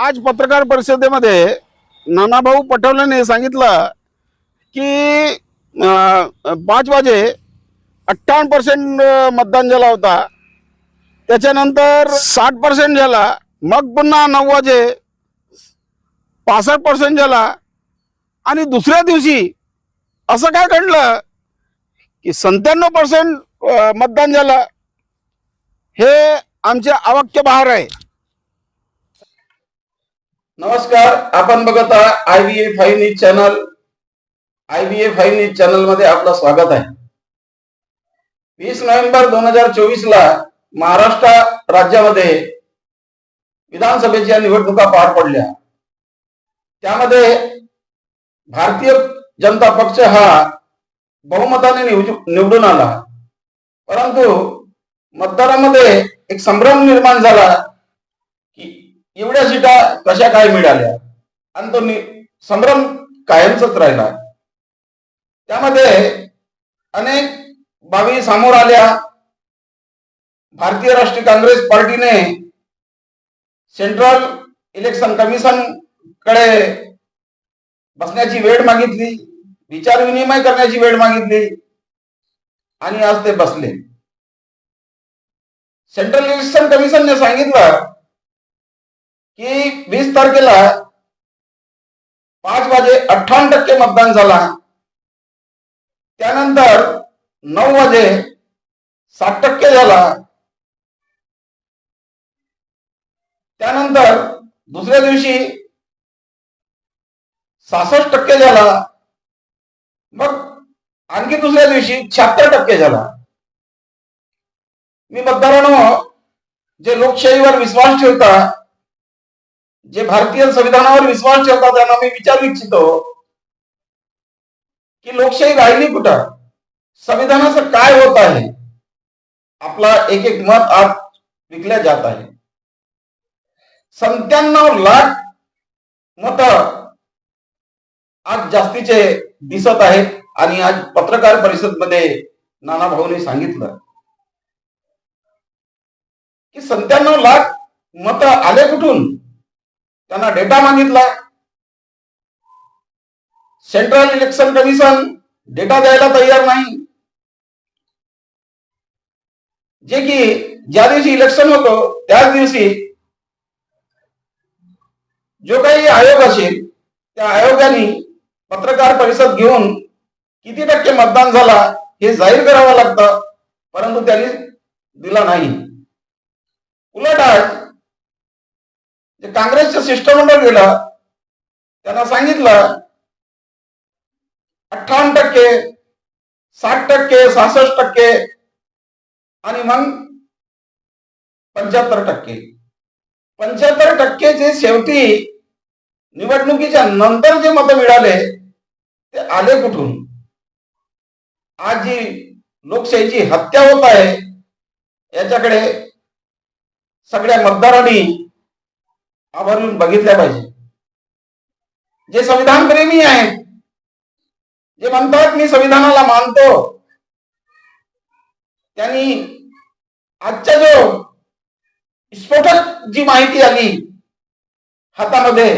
आज पत्रकार परिषदेमध्ये नानाभाऊ पटोलेने सांगितलं की पाच वाजे अठ्ठावन्न पर्सेंट मतदान झाला होता. त्याच्यानंतर साठ पर्सेंट झाला. मग पुन्हा नऊ वाजे पासष्ट पर्सेंट झाला. आणि दुसऱ्या दिवशी असं काय घडलं की सत्त्याण्णव पर्सेंट मतदान झालं. हे आमच्या अवाक्य बाहेर आहे. नमस्कार आपण बघत आहात I B A five news channel. I B A five news चॅनलमध्ये आपलं स्वागत आहे. वीस नोव्हेंबर दोन हजार चोवीस ला महाराष्ट्र राज्यामध्ये विधानसभेच्या निवडणुका पार पडल्या. त्यामध्ये भारतीय जनता पक्ष हा बहुमताने निवडून आला. परंतु मतदारामध्ये एक संभ्रम निर्माण झाला. एवढ्या सीटा कशा काय मिळाल्या? आणि तो संभ्रम कायमचाच राहिला. त्यामध्ये अनेक बाबी समोर आल्या. भारतीय राष्ट्रीय काँग्रेस पार्टीने सेंट्रल इलेक्शन कमिशनकडे बसण्याची वेळ मागितली विचार विनिमय करण्याची वेळ मागितली आणि आज ते बसले. सेंट्रल इलेक्शन कमिशनने सांगितलं की वीस तारखेला पाच वाजे अठ्ठावन्न टक्के मतदान झाला. त्यानंतर नऊ वाजे साठ टक्के झाला. त्यानंतर दुसऱ्या दिवशी सहासष्ट टक्के झाला. मग आणखी दुसऱ्या दिवशी शहात्तर टक्के झाला. मी मतदारांनो जे लोकशाहीवर विश्वास ठेवता जे भारतीय संविधानावर विश्वास ठेवतात त्यांना मी विचारू इच्छितो की लोकशाही राहिली कुठं? संविधानाचं काय होत आहे? आपला एक एक मत आज विकल्या जात आहे. सत्त्याण्णव लाख मत आज जास्तीचे दिसत आहेत आणि आज पत्रकार परिषदमध्ये नाना भाऊने सांगितलं. की सत्त्याण्णव लाख मत आले कुठून? त्यांना डेटा मागितला सेंट्रल इलेक्शन कमिशन डेटा द्यायला तयार नाही. जे की ज्या दिवशी इलेक्शन होतो त्याच दिवशी जो काही आयोग असेल त्या आयोगाने पत्रकार परिषद घेऊन किती टक्के मतदान झाला हे जाहीर करावं लागतं परंतु त्यांनी दिला नाही. उलट आज जे काँग्रेसचं शिष्टमंडळ गेलं त्यांना सांगितलं अठ्ठावन्न टक्के साठ टक्के सहासष्ट टक्के आणि मग पंच्याहत्तर टक्के. पंच्याहत्तर टक्के जे शेवटी निवडणुकीच्या नंतर जे मतं मिळाले ते आले कुठून? आज जी लोकशाहीची हत्या होत आहे याच्याकडे सगळ्या मतदारांनी आभारून बघितल्या पाहिजे. जे संविधान प्रेमी आहेत जे म्हणतात मी संविधानाला मानतो. त्यांनी आजच्या जो स्फोटक जी माहिती आली हातामध्ये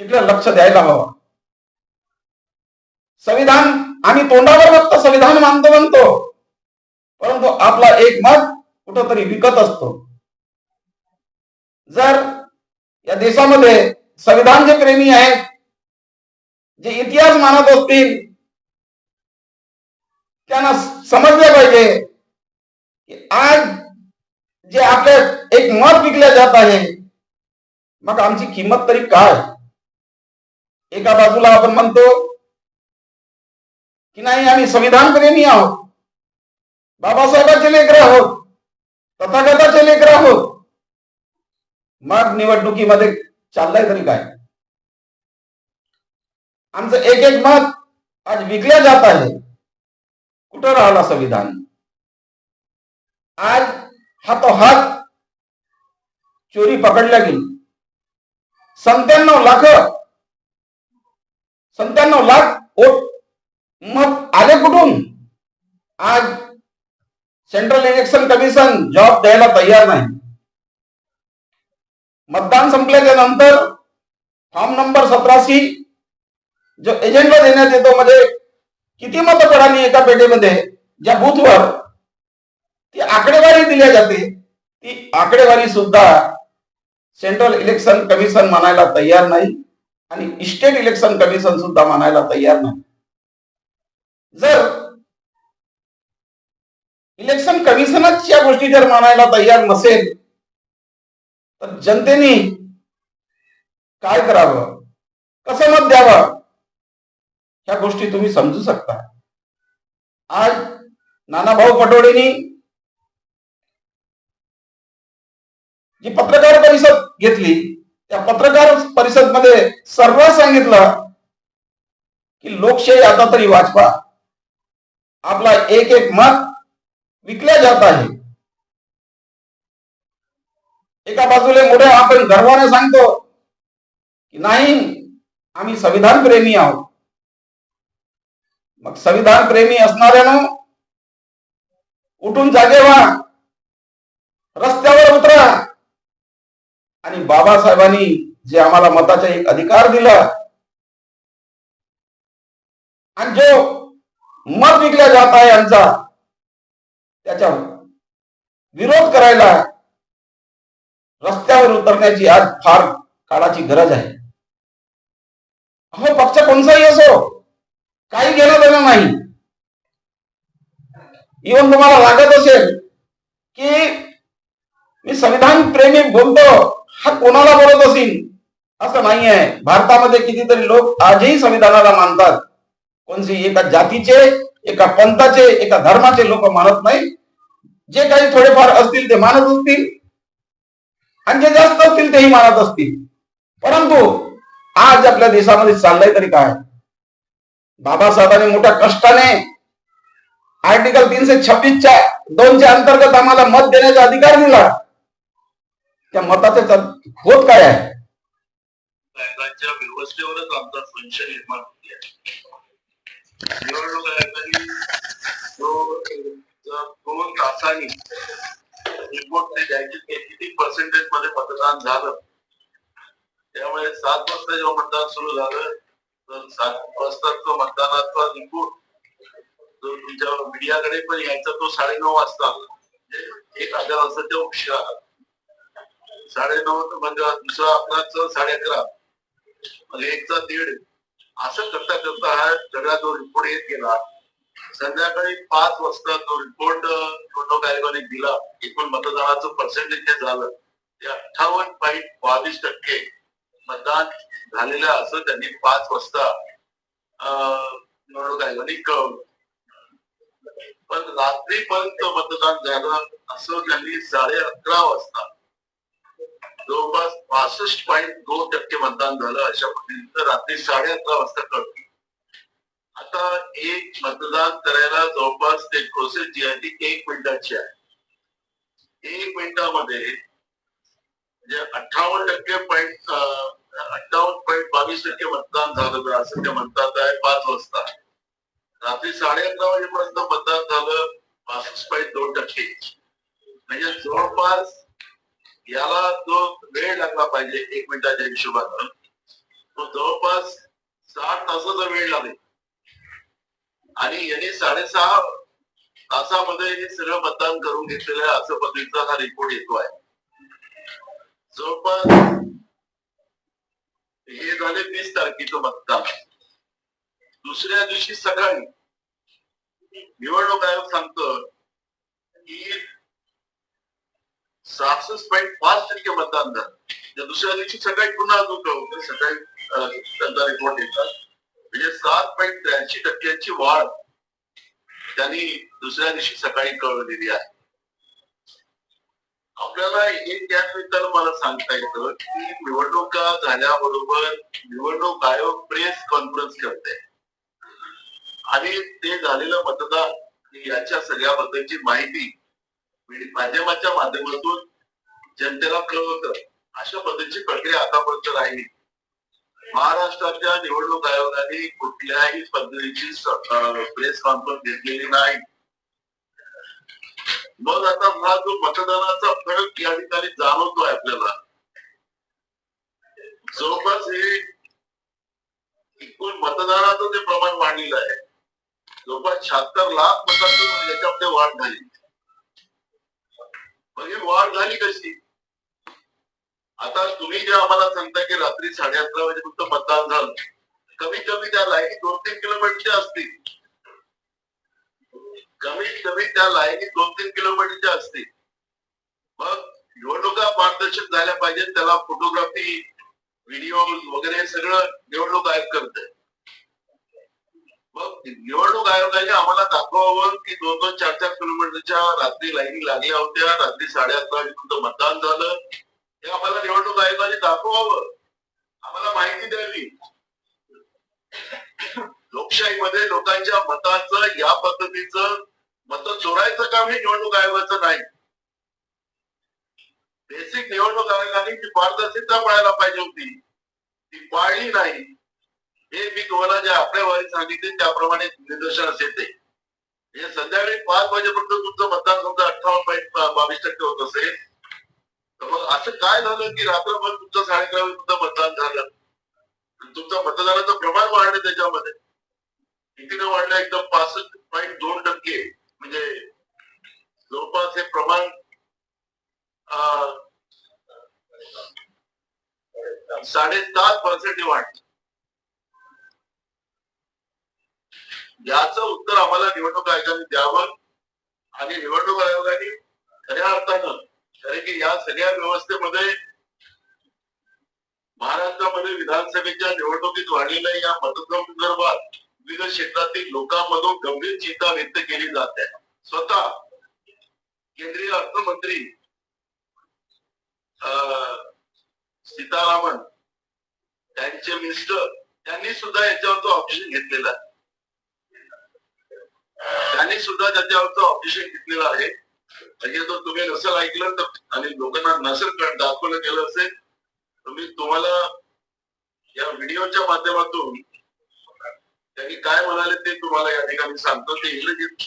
तिकडे लक्ष द्यायला हवं. संविधान आम्ही तोंडावर फक्त संविधान मानतो म्हणतो परंतु आपला एक मत कुठंतरी विकत असतो. जर या देशामध्ये संविधान जे प्रेमी आहेत जे इतिहास मानत असतील त्यांना समजलं पाहिजे की आज जे आपले एक मत विकले जात आहे मग आमची किंमत तरी काय? एका बाजूला आपण म्हणतो की नाही आम्ही संविधान प्रेमी आहोत. बाबासाहेबांचे लेकर आहोत तथागताचे लेकर आहोत. मग निवडणुकीमध्ये चाललंय तरी काय? आमचं एक एक मत आज विकल्या जात आहे. कुठं राहिला संविधान आज हातोहात चोरी पकडल्या गेली. सत्त्याण्णव लाख सत्त्याण्णव लाख वोट मग आले कुठून? आज सेंट्रल इलेक्शन कमिशन जॉब द्यायला तयार नाही. मतदान संपल्याच्या नंतर फॉर्म नंबर सतराशी जो एजंटला देण्यात येतो म्हणजे किती मतं पडाली एका पेटीमध्ये ज्या बूथवर ती आकडेवारी दिली जाते ती आकडेवारी सुद्धा सेंट्रल इलेक्शन कमिशन मानायला तयार नाही आणि स्टेट इलेक्शन कमिशन सुद्धा मानायला तयार नाही. जर इलेक्शन कमिशनच या गोष्टी जर मानायला तयार नसेल तर जनतेने काय करावं? कसं मत द्यावं? ह्या गोष्टी तुम्ही समजू शकता. आज नानाभाऊ पटोडेनी जी पत्रकार परिषद घेतली त्या पत्रकार परिषदमध्ये सर्व सांगितलं की लोकशाही आता तरी वाचवा. आपला एक एक मत विकल्या जात आहे. एका बाजूला मुळे आपण गर्वाने सांगतो की नाही आम्ही संविधान प्रेमी आहोत. मग संविधान प्रेमी असणाऱ्यानं उठून जागे व्हा रस्त्यावर उतरा. आणि बाबासाहेबांनी जे आम्हाला मताचा एक अधिकार दिला आणि जो मत विकल्या जात आहे यांचा त्याच्या विरोध करायला रस्त्यावर उतरण्याची आज फार काळाची गरज आहे. अहो पक्ष कोणताही असो काही घेणं देणं नाही. इवन तुम्हाला लागत असेल की मी संविधान प्रेमी बोलतो हा कोणाला बोलत असेल असं नाही आहे भारतामध्ये कितीतरी लोक आजही संविधानाला मानतात. कोणती एका जातीचे एका पंथाचे एका धर्माचे लोक मानत नाही जे काही थोडेफार असतील ते मानत असतील. आणि जे जास्त असतील तेही मानत असतील परंतु आज आपल्या देशामध्ये चाललंय तरी काय बाबासाहेबांनी मोठ्या कष्टाने आर्टिकल तीनशे छब्बीसच्या दोनच्या अंतर्गत आम्हाला मत देण्याचा अधिकार दिला त्या मताचे होत काय आहे आमचा संशय निर्माण निवडणूक आयोगाने दोन तासांनी रिपोर्ट ते किती पर्सेंटेजमध्ये मतदान झालं? त्यामुळे सात वाजता जेव्हा मतदान सुरू झालं तर सात वाजताचा मतदानाचा रिपोर्ट जो तुमच्या मीडियाकडे पण यायचा तो साडेनऊ वाजता. म्हणजे एक हजार वाजताच्या उशिरा. आला. साडेनऊ म्हणजे दुसरा आपला साडे अकरा मग म्हणजे एकचा दीड. असं करता करता हा सगळा जो रिपोर्ट येत गेला. संध्याकाळी पाच वाजता जो रिपोर्ट निवडणूक आयोगाने दिला. एकूण मतदानाचं पर्सेंटेज जे झालं ते अठ्ठावन्न पॉईंट बावीस टक्के मतदान झालेलं असं त्यांनी पाच वाजता निवडणूक आयोगाने कळवलं. पण रात्रीपर्यंत मतदान झालं असं त्यांनी साडे अकरा वाजता जवळपास पासष्ट पॉईंट दोन टक्के मतदान झालं अशा पद्धतीनं रात्री साडे अकरा वाजता कळलं. आता एक मतदान करायला जवळपास ते प्रोसेस जी आहे ती एक मिनिटाची आहे. एक मिनिटामध्ये म्हणजे अठ्ठावन्न टक्के पॉईंट अठ्ठावन्न पॉईंट बावीस टक्के मतदान झालं असं ते म्हणतात आहे पाच वाजता. रात्री साडे अकरा वाजेपर्यंत मतदान झालं पासष्ट पॉईंट दोन टक्के. म्हणजे जवळपास याला जो वेळ लागला पाहिजे एक मिनिटाच्या हिशोबानं तो जवळपास साठ तासाचा वेळ लागेल. आणि यांनी साडेसहा तासामध्ये हे सगळं मतदान करून घेतलेलं आहे असं पद्धतीचा हा रिपोर्ट येतो आहे जवळपास हे झाले वीस तारखेचं मतदान. दुसऱ्या दिवशी सकाळी निवडणूक आयोग सांगत की सहासष्ट पॉईंट पाच टक्के मतदान झालं. दुसऱ्या दिवशी सकाळी पुन्हा अजून सकाळी त्यांचा रिपोर्ट येतात. म्हणजे सात पॉईंट त्र्याऐंशी टक्क्यांची वाढ त्यांनी दुसऱ्या दिवशी सकाळी कळवलेली आहे. आपल्याला एक या निमित्तानं मला सांगता येतं की निवडणुका झाल्याबरोबर निवडणूक आयोग प्रेस कॉन्फरन्स करते. आणि ते झालेलं मतदान याच्या सगळ्याबद्दलची माहिती म्हणजे माध्यमाच्या माध्यमातून जनतेला कळवत. अशा पद्धतीची प्रक्रिया आतापर्यंत राहिली. महाराष्ट्राच्या निवडणूक आयोगाने कुठल्याही पद्धतीची प्रेस कॉन्फरन्स घेतलेली नाही. मग आता हा जो मतदानाचा फरक या ठिकाणी जाणवतोय आपल्याला. जवळपास हे एकूण मतदानाचं जे प्रमाण वाढलेलं आहे जवळपास शहात्तर लाख मतांची याच्यामध्ये वाढ झाली. म्हणजे वाढ झाली कशी? आता तुम्ही जे आम्हाला सांगता की रात्री साडे अकरा वाजे फक्त मतदान झालं कमीत कमी त्या लाईनी दोन तीन किलोमीटरच्या असतील. कमीत कमी त्या लाईनी दोन तीन किलोमीटरच्या असतील. मग निवडणुका पारदर्शक झाल्या पाहिजेत त्याला फोटोग्राफी व्हिडिओ वगैरे सगळं निवडणूक आयोग करत मग निवडणूक आयोगाने आम्हाला दाखवावं की दोन दोन चार चार किलोमीटरच्या रात्री लाईनी लागल्या होत्या रात्री साडे अकरा वाजेपर्यंत मतदान झालं. हे आम्हाला निवडणूक आयोगाने दाखवावं. आम्हाला माहिती द्यावी. लोकशाहीमध्ये लोकांच्या मताचं या पद्धतीचं मत चोरायचं काम हे निवडणूक आयोगाचं नाही. बेसिक निवडणूक आयोगाने जी पारदर्शकता पाळायला पाहिजे होती ती पाळली नाही. हे मी तुम्हाला जे आकडेवारी सांगितली त्याप्रमाणे निदर्शनास येते. हे संध्याकाळी पाच वाजेपर्यंत तुमचं मतदान समजा अठ्ठावन्न पॉईंट बावीस टक्के होत असेल मग असं काय झालं की रात्रभर तुमचं साडेकरा तुमचं मतदान झालं? तुमचं मतदानाचं प्रमाण वाढलं त्याच्यामध्ये. कितीने वाढलं? एकदम पासष्ट पॉईंट दोन टक्के. म्हणजे जवळपास हे प्रमाण अं, साडेसात पर्सेंट वाढलं याचं उत्तर आम्हाला निवडणूक आयोगाने द्यावं आणि निवडणूक आयोगाने खऱ्या अर्थानं कारण की या सगळ्या व्यवस्थेमध्ये महाराष्ट्रामध्ये विधानसभेच्या निवडणुकीत वाढलेल्या या मतदानासंदर्भात विविध क्षेत्रातील लोकांमधून गंभीर चिंता व्यक्त केली जाते. स्वतः केंद्रीय अर्थमंत्री सीतारामन त्यांचे मिनिस्टर त्यांनी सुद्धा याच्यावरचं ऑप्शन घेतलेलं आहे. त्यांनी सुद्धा त्याच्यावरचं ऑपरेशन घेतलेलं आहे. म्हणजे तुम्ही नसेल ऐकलं तर आणि लोकांना नसेल दाखवलं गेलं असेल मी तुम्हाला या व्हिडिओच्या माध्यमातून त्यांनी काय म्हणाले ते तुम्हाला या ठिकाणी सांगतो. ते इंग्रजीत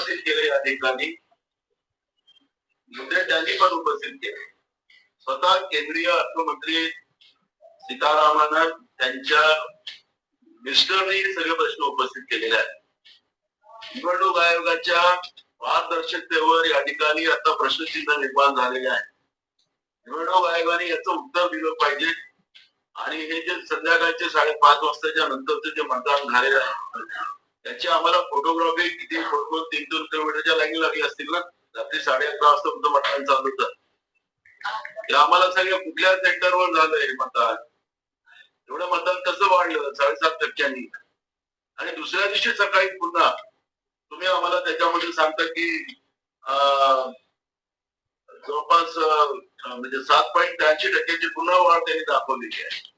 उपस्थित केले या ठिकाणी मुद्दे त्यांनी पण उपस्थित केले. स्वतः केंद्रीय अर्थमंत्री सीतारामन त्यांच्या मिस्टरनी सगळे प्रश्न उपस्थित केलेले आहेत. निवडणूक आयोगाच्या पारदर्शकतेवर या ठिकाणी आता प्रश्नचिन्ह निर्माण झालेले आहे. निवडणूक आयोगाने याचं उत्तर दिलं पाहिजे. आणि हे जे संध्याकाळचे साडेपाच वाजताच्या नंतरचं जे मतदान झालेलं आहे त्यांची आम्हाला फोटोग्राफी किती फोटो तीन दोन किलोमीटरच्या लाईन लागली असतील ना? रात्री साडे अकरा वाजता तुमचं मतदान चालू होतं. ते आम्हाला सगळ्या कुठल्या सेंटरवर झालंय मतदान. एवढं मतदान कसं वाढलं? साडेसात टक्क्यांनी. आणि दुसऱ्या दिवशी सकाळी पुन्हा तुम्ही आम्हाला त्याच्यामध्ये सांगता की जवळपास म्हणजे सात पॉईंट त्र्याऐंशी टक्क्याची पुन्हा वाढ त्यांनी दाखवलेली आहे.